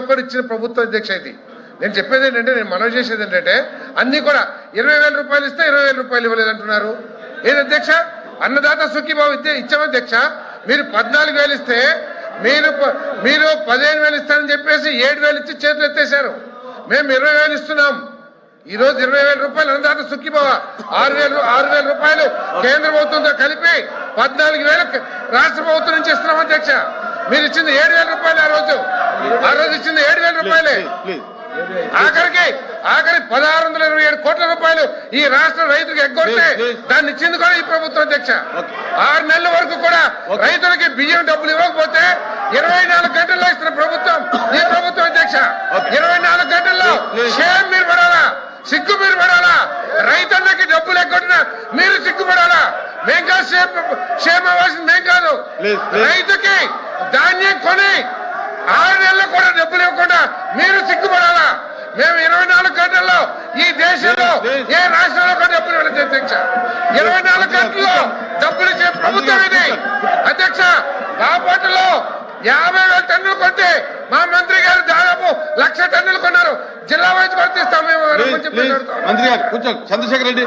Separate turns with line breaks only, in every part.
ఒక్కరు ఇచ్చిన ప్రభుత్వ అధ్యక్ష ఇది. నేను చెప్పేది ఏంటంటే నేను మనవి చేసేది ఏంటంటే అన్ని కూడా ఇరవై వేల రూపాయలు ఇస్తే ఇరవై వేల రూపాయలు ఇవ్వలేదు అంటున్నారు ఏది అధ్యక్ష? అన్నదాత సుఖీబాబు ఇస్తే ఇచ్చాము అధ్యక్ష. మీరు పద్నాలుగు వేలు ఇస్తే మీరు మీరు పదిహేను వేలు ఇస్తారని చెప్పేసి ఏడు వేలు ఇచ్చి చేతులు ఎత్తేసారు మేము ఇరవై వేలు ఇస్తున్నాం. ఈ రోజు ఇరవై వేల రూపాయలు అన్నదాత సుఖీబావ ఆరు వేలు ఆరు వేల రూపాయలు కేంద్ర ప్రభుత్వంతో కలిపి పద్నాలుగు వేలు రాష్ట్ర ప్రభుత్వం నుంచి ఇస్తున్నాం అధ్యక్ష. మీరు ఇచ్చింది ఏడు వేల రూపాయలు ఆ రోజు. ఆ రోజు ఇచ్చింది ఏడు వేల రూపాయలే ఆఖరికి ఆఖరి పదహారు వందల ఇరవై ఏడు కోట్ల రూపాయలు ఈ రాష్ట్ర రైతులకు ఎగ్గొడితే. దాన్ని ఇచ్చింది కూడా ఈ ప్రభుత్వం అధ్యక్ష. ఆరు నెలల వరకు కూడా. రైతులకి బియ్యం డబ్బులు ఇవ్వకపోతే ఇరవై నాలుగు గంటల్లో ఇస్తున్న ప్రభుత్వం ఈ ప్రభుత్వం అధ్యక్ష. ఇరవై నాలుగు గంటల్లో. షేమ్ మీరు పడాలా సిగ్గు మీరు పడాలా రైతన్నకి డబ్బులు ఎగ్గొట్టిన మీరు సిగ్గుపడాలా మేం కాదు షేమ్ షేమ్ అవ్వాల్సింది మేం కాదు. రైతుకి ధాన్యం కొని ఆరు నెలలు కూడా డబ్బులు ఇవ్వకుండా మీరు సిగ్గుపడాలా? మేము ఇరవై నాలుగు గంటల్లో ఈ దేశంలో. ఏ రాష్ట్రంలో కూడా డబ్బులు ఇవ్వలేదు అధ్యక్ష. ఇరవై నాలుగు గంటల్లో డబ్బులు ఇచ్చే ప్రభుత్వం ఇది. అధ్యక్ష బాపట్లలో యాభై వేల టన్నులు కొంటే మా మంత్రి గారు దాదాపు లక్ష టన్నులు కొన్నారు. జిల్లా వైజ్ వర్తిస్తాం మేము.
మంత్రి గారు కూర్చోండి. చంద్రశేఖర్ రెడ్డి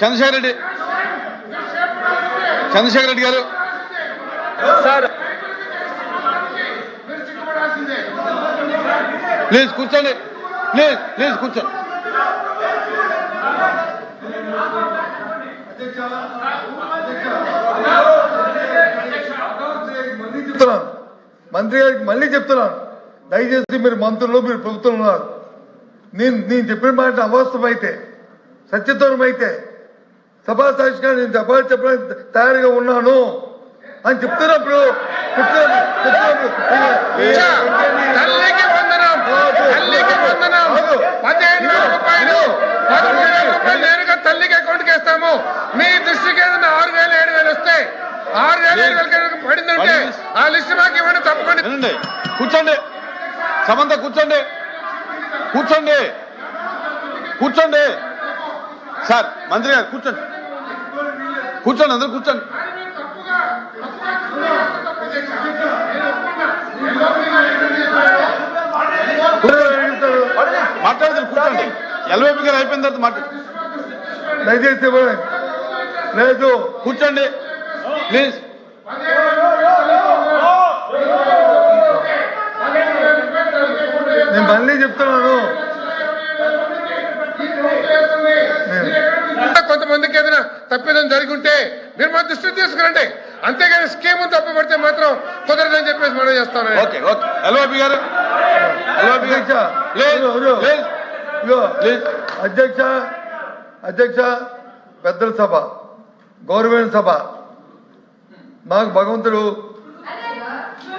చంద్రశేఖర్ రెడ్డి. చంద్రశేఖర్ రెడ్డి గారు. ప్లీజ్ కూర్చోండి ప్లీజ్ ప్లీజ్ కూర్చోండి
చెప్తున్నాను మంత్రి గారికి మళ్ళీ చెప్తున్నాను. దయచేసి మీరు మంత్రులు మీరు ప్రభుత్వం ఉన్నారు. నేను నేను చెప్పిన మాట అవాస్తవం అయితే సత్యదూరం అయితే సభా సాక్షిగా నేను సభలు చెప్పడానికి తయారుగా ఉన్నాను అని చెప్తున్నప్పుడు చెప్తున్నప్పుడు
తల్లికి వందనం పదిహేను వేల రూపాయలు పదమూడు వేల రూపాయలు నేరుగా తల్లికి అకౌంట్కి వేస్తాము మీ దృష్టికి ఏదైనా ఆరు వేలు ఏడు వేలు వస్తే ఆరు వేలు ఏడు వేలు పడిందంటే ఆ లిస్ట్ మాకు ఇవ్వండి తప్పకుండా
కూర్చోండి సమంత కూర్చోండి కూర్చోండి కూర్చోండి సార్ మంత్రి గారు కూర్చోండి కూర్చోండి అందరు కూర్చోండి. మాట్లాడతారు కూర్చోండి. ఎల్వైపీ గారు అయిపోయిన తర్వాత మాట్లాడు
దయచేసి లేదు.
కూర్చోండి. ప్లీజ్.
నేను మళ్ళీ చెప్తున్నాను.
ఇంకా కొంతమందికి ఏదైనా తప్పిదం జరిగి ఉంటే మీరు మా దృష్టికి తీసుకురండి. అంతేగాని స్కీమ్ తప్పుపడితే మాత్రం కుదరదని చెప్పేసి మనం చేస్తాను.
Okay okay. ఎల్వైపీ గారు.
అధ్యక్ష అధ్యక్ష అధ్యక్ష పెద్దల సభ గౌరవమైన సభ. మాకు భగవంతుడు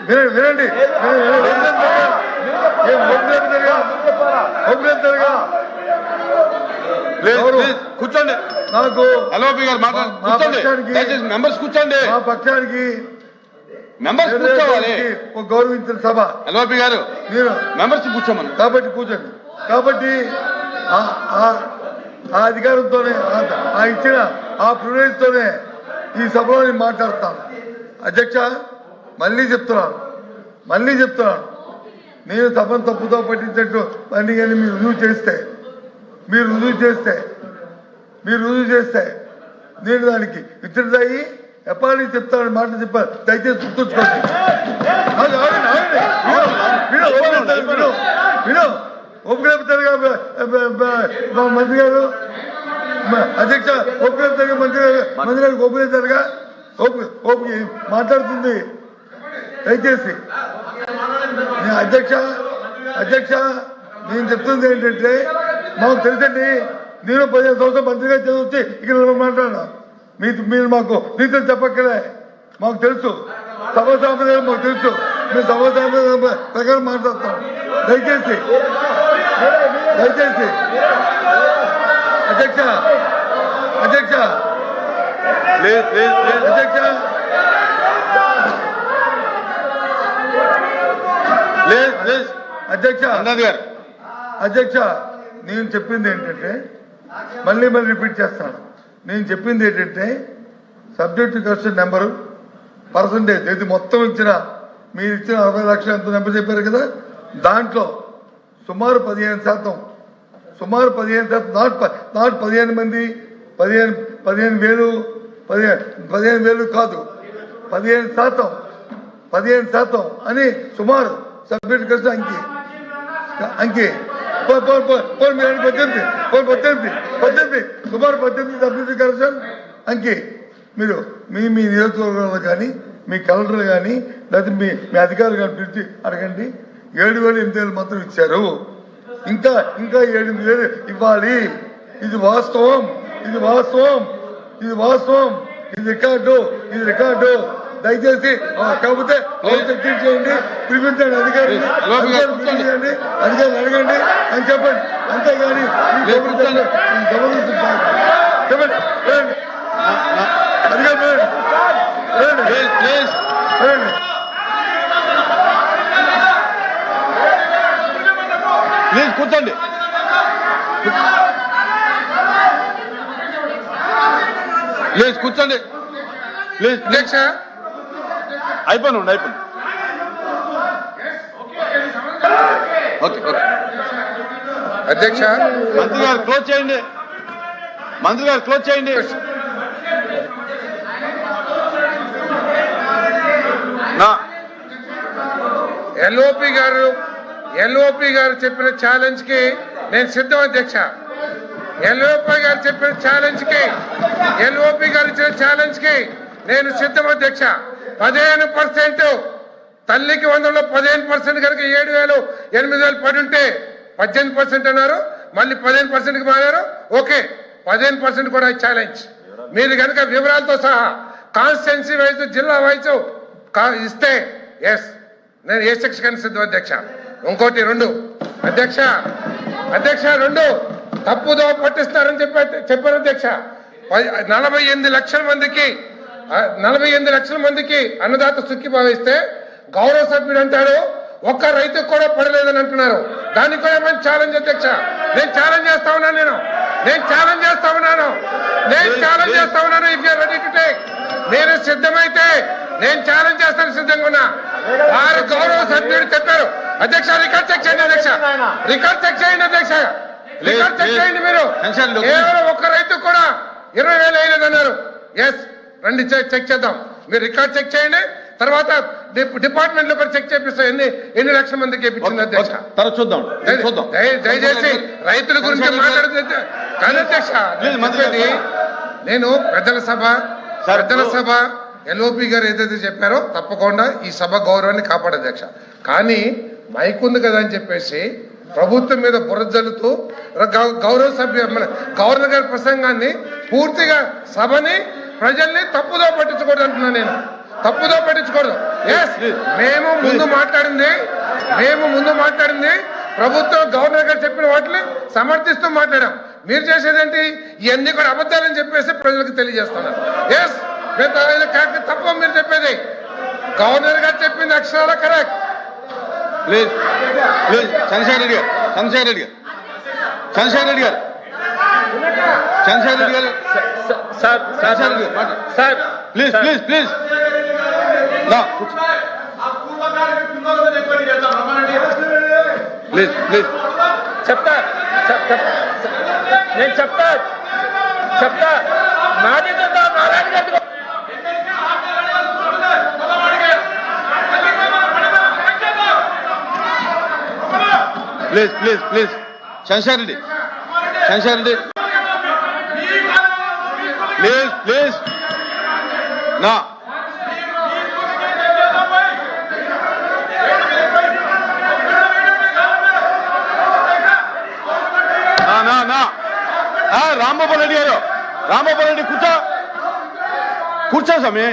వినండి వినండి
కూర్చోండి.
నాకు
ఎల్ఓపి గారు మాట్లాడు
మా
కూర్చోండి.
పక్షానికి-
మెంబర్స్ కూర్చోవాలి.
గౌరవించిన సభ.
ఎల్ఓపి గారు.
నేను
మెంబర్స్ కూర్చోమని.
కాబట్టి కూర్చోండి. కాబట్టి ఆ- అధికారంతోనే ఆ- ఇచ్చిన ఆ ప్రివిలేజ్తోనే ఈ సభలో నేను మాట్లాడతాను. అధ్యక్ష మళ్ళీ చెప్తున్నాను. మళ్ళీ చెప్తున్నాను. నేను సభను తప్పుతో పట్టించినట్టు అన్ని కానీ మీరు రుజువు చేస్తే మీరు రుజువు చేస్తే మీరు రుజువు చేస్తే నేను దానికి ఇతరులయ్యి ఎప్పటి చెప్తాను మాట చెప్పాను దయచేసి గుర్తుంచుకోండి. మంత్రి గారు అధ్యక్ష ఒప్పుకుంటారుగా మంత్రి గారు మంత్రి ఒప్పుకుంటారుగా ఒప్పు ఒప్పు మాట్లాడుతుంది. దయచేసి. అధ్యక్ష అధ్యక్ష నేను చెప్తుంది ఏంటంటే మాకు తెలుసండి నేను పదిహేను సంవత్సరాలు మంత్రిగా చదివితే ఇక్కడ మాట్లాడినా. మీ మీరు మాకు నీతులు చెప్పక్కలే మాకు తెలుసు. సభ సాంప్రదాయం మాకు తెలుసు. మేము సభ సాంప్రదాయం ప్రకారం మాట్లాడతాం. దయచేసి. దయచేసి. అధ్యక్ష. అధ్యక్ష. అధ్యక్ష. అధ్యక్ష. అధ్యక్ష నేను చెప్పింది ఏంటంటే మళ్ళీ మళ్ళీ రిపీట్ చేస్తాను. నేను చెప్పింది ఏంటంటే సబ్జెక్టు క్వశ్చన్ నెంబరు పర్సంటేజ్ ఇది మొత్తం ఇచ్చిన మీరు ఇచ్చిన అరవై లక్షలు ఎంత నెంబర్ చెప్పారు కదా? దాంట్లో సుమారు పదిహేను శాతం సుమారు పదిహేను శాతం నాట్ నాట్ పదిహేను మంది పదిహేను పదిహేను వేలు పదిహేను పదిహేను వేలు కాదు పదిహేను శాతం పదిహేను శాతం అని సుమారు సబ్జెక్టు క్వశ్చన్ అంకి అంకి. పో- పో- పో- పో మీరు పద్దెనిమిది పో పద్దెనిమిది పద్దెనిమిది సుమారు పద్దెనిమిది సబ్మిట్ కరెక్షన్ అంకి మీరు మీ మీ నియోజకవర్గంలో కానీ మీ కలెక్టర్ కానీ లేకపోతే మీ మీ అధికారులు కానీ పిలిచి అడగండి ఏడు వేలు ఎనిమిది వేలు మాత్రం ఇచ్చారు ఇంకా ఇంకా ఎనిమిది వేలు ఇవ్వాలి ఇది వాస్తవం ఇది వాస్తవం ఇది వాస్తవం ఇది రికార్డు ఇది రికార్డు దయచేసి కాకపోతే అవును చర్చించేయండి పిలిపించండి అధికారులు అధికారులు
కూర్చోండి.
పిలిపించండి అధికారులు అడగండి అని చెప్పండి. అంతేగాని
కూర్చోండి.
చెప్పండి.
ప్లీజ్
రండి.
ప్లీజ్ కూర్చోండి. ప్లీజ్ కూర్చోండి. ప్లీజ్ ఉండి అయిపోయింది. Okay okay.
అధ్యక్ష.
మంత్రి గారు క్లోజ్ చేయండి. మంత్రి గారు క్లోజ్ చేయండి. నా
ఎల్ఓపి గారు ఎల్ఓపి గారు చెప్పిన ఛాలెంజ్కి నేను సిద్ధం అధ్యక్ష. ఎల్ఓపి గారు చెప్పిన ఛాలెంజ్కి ఎల్ఓపి గారు ఇచ్చిన ఛాలెంజ్కి నేను సిద్ధం అధ్యక్ష. పదిహేను పర్సెంట్. తల్లికి వందలో పదిహేను పర్సెంట్ కనుక ఏడు వేలు ఎనిమిది వేలు పడి ఉంటే పద్దెనిమిది పర్సెంట్ అన్నారు. మళ్ళీ పదిహేను పర్సెంట్కి మారారు. ఓకే పదిహేను పర్సెంట్ కూడా ఛాలెంజ్ మీరు కనుక వివరాలతో సహా కాన్స్టిట్యున్సీ వైజ్ జిల్లా వైజ్ కా- ఇస్తే ఎస్ నేను ఏ సెక్షన్ సిద్ధం అధ్యక్ష? ఇంకోటి రెండు. అధ్యక్ష అధ్యక్ష రెండు. తప్పుదో పట్టిస్తారని చెప్పి చెప్పారు అధ్యక్ష. పది- నలభై ఎనిమిది లక్షల మందికి నలభై ఎనిమిది లక్షల మందికి అన్నదాత సుఖి భావిస్తే గౌరవ సభ్యుడు అంటాడు ఒక్క రైతుకు కూడా పడలేదని అంటున్నారు. దానికి కూడా మంచి ఛాలెంజ్ అధ్యక్ష? నేను ఛాలెంజ్ చేస్తా ఉన్నాను నేను. నేను ఛాలెంజ్ చేస్తా ఉన్నాను. నేను ఛాలెంజ్ చేస్తా ఉన్నాను if you ready to take నేను సిద్ధమైతే నేను ఛాలెంజ్ చేస్తాను సిద్ధంగా ఉన్నా. వారు గౌరవ సభ్యుడు చెప్పారు. అధ్యక్ష రికార్డ్ చెక్ చేయండి అధ్యక్ష. రికార్డ్ చెక్ చేయండి అధ్యక్ష. రికార్డ్ చెక్ చేయండి మీరు. కేవలం ఒక్క రైతు కూడా ఇరవై వేలు అయినదన్నారు ఎస్ రండి చెక్ చెక్ చేద్దాం. మీరు రికార్డ్ చెక్ చేయండి. తర్వాత డిప్- డిపార్ట్మెంట్లో చెక్ చేపిస్తాం. ఎన్ని ఎన్ని లక్షల మందికి ఇప్పించింది అధ్యక్ష?
చూద్దాం. చూద్దాం.
దయ- దయచేసి రైతుల గురించి మాట్లాడుతుంది. కానీ అధ్యక్ష. నేను పెద్దల సభ పెద్దల సభ ఎల్ఓపి గారు ఏదైతే చెప్పారో తప్పకుండా ఈ సభ గౌరవాన్ని కాపాడు అధ్యక్ష. కానీ మైక్ ఉంది కదా అని చెప్పేసి ప్రభుత్వం మీద బురద జల్లుతూ గౌ- గౌరవ సభ్య మన గవర్నర్ గారి ప్రసంగాన్ని పూర్తిగా సభని ప్రజల్ని తప్పుదో పట్టించకూడదు అంటున్నాను నేను. తప్పుదో పట్టించకూడదు. ఎస్ మేము ముందు మాట్లాడింది మేము ముందు మాట్లాడింది ప్రభుత్వం గవర్నర్ గారు చెప్పిన వాటిని సమర్థిస్తూ మాట్లాడాం. మీరు చేసేదేంటి? ఇవన్నీ కూడా అబద్ధాలని చెప్పేసి ప్రజలకు తెలియజేస్తున్నారు. ఎస్ తప్ప మీరు చెప్పేది. గవర్నర్ గారు చెప్పింది అక్షరాల correct.
Please please Chandrasekhar Reddy గారు చంద్రశేఖర్ రెడ్డి గారు చంద్రశేఖర్ రెడ్డి గారు చంద్రశేఖర్ రెడ్డి గారు.
సార్ సార్
గారు.
Sir
please please please. Please please
చెప్తా చెప్- చెప్- నేను చెప్తా చెప్తా నాది చెప్తా నారాయణ గారిది
please please please Chandrasekhar Reddy Chandrasekhar Reddy please please నా. నా నా నా. రాంబాబు రెడ్డి గారు. రాంబాబు రెడ్డి కూర్చో. కూర్చో స్వామి.